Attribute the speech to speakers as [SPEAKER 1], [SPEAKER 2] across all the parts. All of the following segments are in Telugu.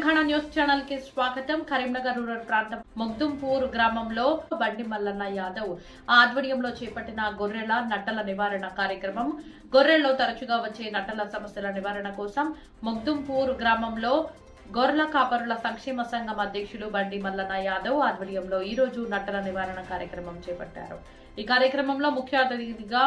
[SPEAKER 1] తెలంగాణ న్యూస్ ఛానల్కి స్వాగతం. కరీంనగర్ రూరల్ ప్రాంతం మొగ్దుంపూర్ గ్రామంలో బండి మల్లన్న యాదవ్ ఆధ్వర్యంలో చేపట్టిన గొర్రెల నట్టల నివారణ కార్యక్రమం. గొర్రెల్లో తరచుగా వచ్చే నట్టల సమస్యల నివారణ కోసం మొగ్దుంపూర్ గ్రామంలో గొర్రెల కాపరుల సంక్షేమ సంఘం అధ్యక్షులు బండి మల్లన్న యాదవ్ ఆధ్వర్యంలో ఈ రోజు నట్టల నివారణ కార్యక్రమం చేపట్టారు. ఈ కార్యక్రమంలో ముఖ్య అతిథిగా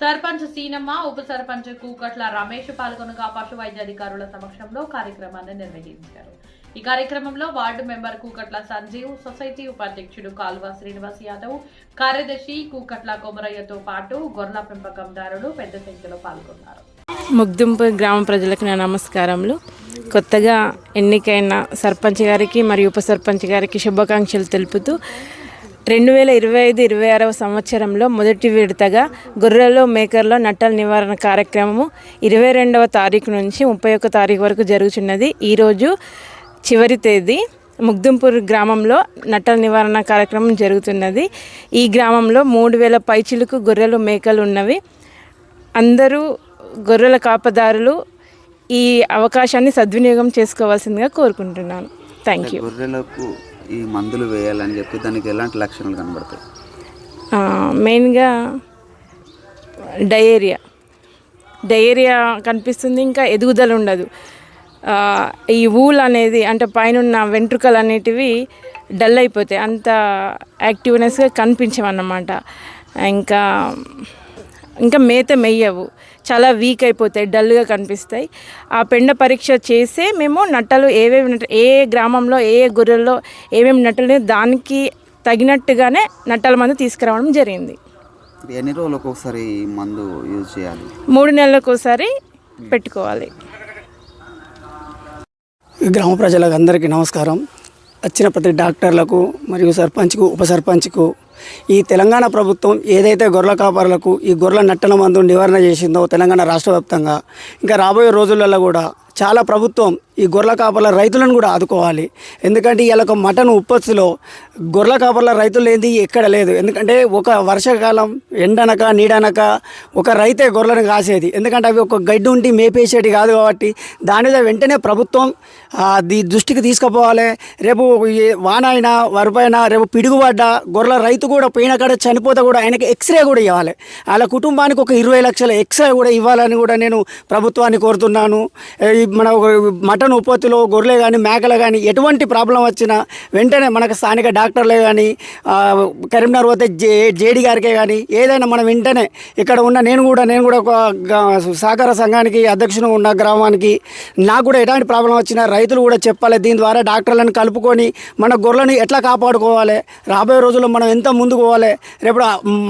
[SPEAKER 1] సర్పంచ్ సీనమ్మ ఉప సర్పంచ్ కూకట్ల రమేష్ పాల్గొనగా పశు వైద్యాధికారుల సమక్షంలో కార్యక్రమాన్ని నిర్వహించారు. ఈ కార్యక్రమంలో ward member Kukatla Sanjeev society ఉపాధ్యక్షుడు కాల్వ శ్రీనివాస్ యాదవ్ కార్యదర్శి కూకట్ల కొమరయ్యతో పాటు గొర్రెల పెంపకందారులు పెద్ద సంఖ్యలో పాల్గొన్నారు.
[SPEAKER 2] ముగ్దుంపు గ్రామ ప్రజలకు నా నమస్కారములు. కొత్తగా ఎన్నికైన సర్పంచ్ గారికి మరియు ఉప సర్పంచ్ గారికి శుభాకాంక్షలు తెలుపుతూ రెండు వేల ఇరవై ఐదు ఇరవై ఆరవ సంవత్సరంలో మొదటి విడతగా గొర్రెలు మేకర్లో నట్టల నివారణ కార్యక్రమము ఇరవై రెండవ తారీఖు నుంచి ముప్పై ఒక్క తారీఖు వరకు జరుగుతున్నది ఈరోజు చివరి తేదీ ముగ్దుంపూర్ గ్రామంలో నట్టల నివారణ కార్యక్రమం జరుగుతున్నది. ఈ గ్రామంలో మూడు వేల పైచిలకు గొర్రెలు మేకలు ఉన్నవి. అందరూ గొర్రెల కాపదారులు ఈ అవకాశాన్ని సద్వినియోగం చేసుకోవాల్సిందిగా కోరుకుంటున్నాను. థ్యాంక్ యూ
[SPEAKER 3] గొర్రెలకు ఈ మందులు వేయాలని చెప్పి దానికి ఎలాంటి లక్షణాలు కనబడతాయి?
[SPEAKER 2] మెయిన్గా డయేరియా. డయేరియా కనిపిస్తుంది ఇంకా ఎదుగుదల ఉండదు. ఈ ఊల్ అనేది అంటే పైన వెంట్రుకలు అనేటివి డల్ అయిపోతాయి. అంత యాక్టివ్నెస్గా కనిపించవన్నమాట. ఇంకా ఇంకా మేత మెయ్యవు చాలా వీక్ అయిపోతాయి డల్గా కనిపిస్తాయి. ఆ పెండ పరీక్ష చేసే మేము నట్టలు ఏవేవి నట్ట ఏ గ్రామంలో ఏ ఏ గొర్రెల్లో ఏమేమి నట్టలు దానికి తగినట్టుగానే నట్టల మందు తీసుకురావడం జరిగింది.
[SPEAKER 3] ఎన్ని రోజులకు ఒకసారి మందు యూజ్ చేయాలి?
[SPEAKER 2] మూడు నెలలకు ఒకసారి పెట్టుకోవాలి.
[SPEAKER 4] గ్రామ ప్రజలకు అందరికీ నమస్కారం. వచ్చిన ప్రతి డాక్టర్లకు మరియు సర్పంచ్కు ఉప సర్పంచ్కు ఈ తెలంగాణ ప్రభుత్వం ఏదైతే గొర్రెల కాపరులకు ఈ గొర్రెల నట్టన మందు నివారణ చేసిందో తెలంగాణ రాష్ట్ర వ్యాప్తంగా ఇంకా రాబోయే రోజులలో కూడా చాలా ప్రభుత్వం ఈ గొర్రెల కాపర్ల రైతులను కూడా ఆదుకోవాలి. ఎందుకంటే ఇవాళ మటన్ ఉత్పత్తిలో గొర్రెల కాపర్ల రైతులు ఏంది? ఎక్కడ లేదు. ఎందుకంటే ఒక వర్షాకాలం ఎండనక నీడనక ఒక రైతే గొర్రెలను కాసేది. ఎందుకంటే అవి ఒక గడ్డి ఉండి మేపేసేటి కాదు కాబట్టి దాని మీద వెంటనే ప్రభుత్వం దీ దృష్టికి తీసుకుపోవాలి. రేపు వానైనా వాన అయినా వరపైనా రేపు పిడుగుపడ్డా గొర్రెల రైతు కూడా పోయిన కాడ చనిపోతే కూడా ఆయనకి ఎక్స్రే కూడా ఇవ్వాలి. వాళ్ళ కుటుంబానికి ఒక ఇరవై లక్షల ఎక్స్రే కూడా ఇవ్వాలని కూడా నేను ప్రభుత్వాన్ని కోరుతున్నాను. ఈ మన ఒక మటన్ ఉత్పత్తిలో గొర్రెలే కానీ మేకలు కానీ ఎటువంటి ప్రాబ్లం వచ్చినా వెంటనే మనకు స్థానిక డాక్టర్లే కానీ కరీంనగర్ పోతే జే జేడి గారికే కానీ ఏదైనా మనం వెంటనే ఇక్కడ ఉన్న నేను కూడా నేను కూడా ఒక సహకార సంఘానికి అధ్యక్షుడు ఉన్న గ్రామానికి నాకు కూడా ఎలాంటి ప్రాబ్లం వచ్చినా రైతులు కూడా చెప్పాలి. దీని ద్వారా డాక్టర్లను కలుపుకొని మన గొర్రెలను ఎట్లా కాపాడుకోవాలి? రాబోయే రోజుల్లో మనం ఎంత ముందుకు పోవాలి? రేపు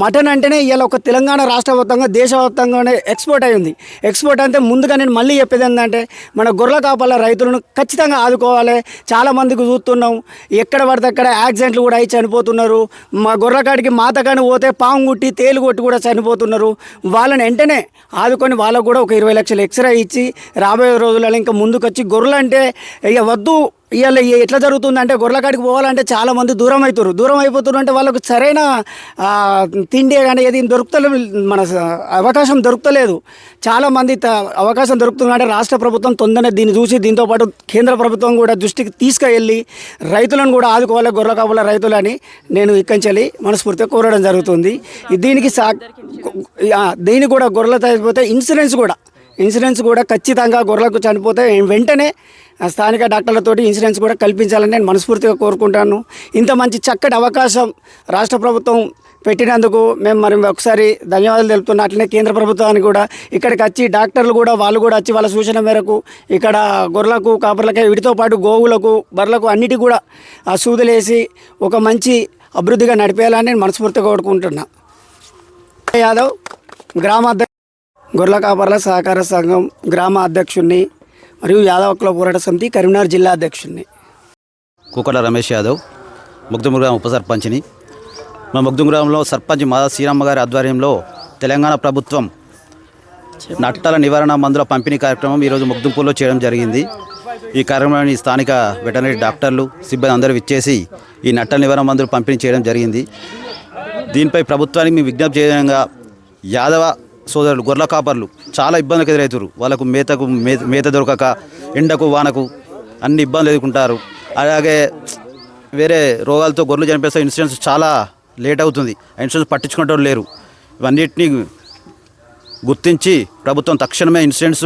[SPEAKER 4] మటన్ అంటేనే ఇవాళ ఒక తెలంగాణ రాష్ట్ర వ్యాప్తంగా దేశవ్యాప్తంగానే ఎక్స్పోర్ట్ అయింది ఎక్స్పోర్ట్ అంటే ముందుగా నేను మళ్ళీ చెప్పేది ఏంటంటే మన గొర్రెల కాపాల రైతులను ఖచ్చితంగా ఆదుకోవాలి. చాలా మందికి చూస్తున్నాం. ఎక్కడ పడితే అక్కడ యాక్సిడెంట్లు కూడా అయి చనిపోతున్నారు. మా గొర్రెల మాతకాని పోతే పాము గుట్టి తేలు కొట్టి కూడా చనిపోతున్నారు. వాళ్ళని వెంటనే ఆదుకొని వాళ్ళకు కూడా ఒక ఇరవై లక్షలు ఎక్స్రే ఇచ్చి రాబోయే రోజులలో ఇంకా ముందుకొచ్చి గొర్రెలు అంటే ఇక వద్దు. ఇవాళ ఎట్లా జరుగుతుంది అంటే కాడికి పోవాలంటే చాలా మంది దూరం అవుతారు దూరం అయిపోతున్నారు అంటే వాళ్ళకు సరైన తిండి కానీ ఏది దొరుకుతలేదు మన అవకాశం దొరుకుతలేదు. చాలా మంది త- అవకాశం దొరుకుతుందంటే రాష్ట్ర ప్రభుత్వం తొందరనే దీన్ని చూసి దీంతో పాటు కేంద్ర ప్రభుత్వం కూడా దృష్టికి తీసుకెళ్ళి రైతులను కూడా ఆదుకోవాలి గొర్రెల కాపుల రైతులని నేను ఇక్కంచెల్లి మనస్ఫూర్తిగా కోరడం జరుగుతుంది. దీనికి సా దీనికి కూడా గొర్రెలతో అయిపోతే ఇన్సూరెన్స్ కూడా. ఇన్సూరెన్స్ కూడా ఖచ్చితంగా గొర్రెలకు చనిపోతే వెంటనే స్థానిక డాక్టర్లతోటి ఇన్సూరెన్స్ కూడా కల్పించాలని నేను మనస్ఫూర్తిగా కోరుకుంటాను. ఇంత మంచి చక్కటి అవకాశం రాష్ట్ర ప్రభుత్వం పెట్టినందుకు మేము మరి ఒకసారి ధన్యవాదాలు తెలుపుతున్నా. అట్లనే కేంద్ర ప్రభుత్వానికి కూడా ఇక్కడికి వచ్చి డాక్టర్లు కూడా వాళ్ళు కూడా వచ్చి వాళ్ళ సూచన మేరకు ఇక్కడ గొర్రెలకు కాపర్లకే వీటితో పాటు గోవులకు బర్రెలకు అన్నిటి కూడా ఆ సూదులేసి ఒక మంచి అభివృద్ధిగా నడిపేయాలని నేను మనస్ఫూర్తిగా కోరుకుంటున్నా. యాదవ్ గ్రామ గొర్రెల కాపర్ల సహకార సంఘం గ్రామ అధ్యక్షుడిని మరియు యాదవ పోరాట సమితి కరీంనగర్ జిల్లా అధ్యక్షుడిని
[SPEAKER 5] కూకట్ల రమేష్ యాదవ్ ముగ్దుము గ్రామ ఉప సర్పంచ్ని మా ముగ్దుము గ్రామంలో సర్పంచ్ మాదా శ్రీరామ్మ గారి ఆధ్వర్యంలో తెలంగాణ ప్రభుత్వం నట్టల నివారణ మందుల పంపిణీ కార్యక్రమం ఈరోజు ముగ్ధుంపూర్లో చేయడం జరిగింది. ఈ కార్యక్రమాన్ని స్థానిక వెటనరీ డాక్టర్లు సిబ్బంది అందరూ ఇచ్చేసి ఈ నట్టల నివారణ మందులు పంపిణీ చేయడం జరిగింది. దీనిపై ప్రభుత్వానికి మేము విజ్ఞప్తి చేయడంగా యాదవ సోదరులు గొర్రెల కాపర్లు చాలా ఇబ్బందులకు ఎదురవుతారు వాళ్ళకు మేతకు మే- మేత దొరకక ఎండకు వానకు అన్ని ఇబ్బందులు ఎదుర్కొంటారు. అలాగే వేరే రోగాలతో గొర్రెలు చనిపేస్తే ఇన్సూరెన్స్ చాలా లేట్ అవుతుంది. ఆ ఇన్సూరెన్స్ పట్టించుకునేటోళ్ళు లేరు. ఇవన్నిటిని గుర్తించి ప్రభుత్వం తక్షణమే ఇన్సూరెన్స్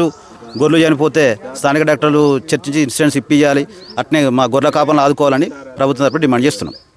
[SPEAKER 5] గొర్రెలు చనిపోతే స్థానిక డాక్టర్లు చర్చించి ఇన్సూరెన్స్ ఇప్పించాలి అట్నే మా గొర్రెల కాపలను ఆదుకోవాలని ప్రభుత్వం తరపున డిమాండ్ చేస్తున్నాం.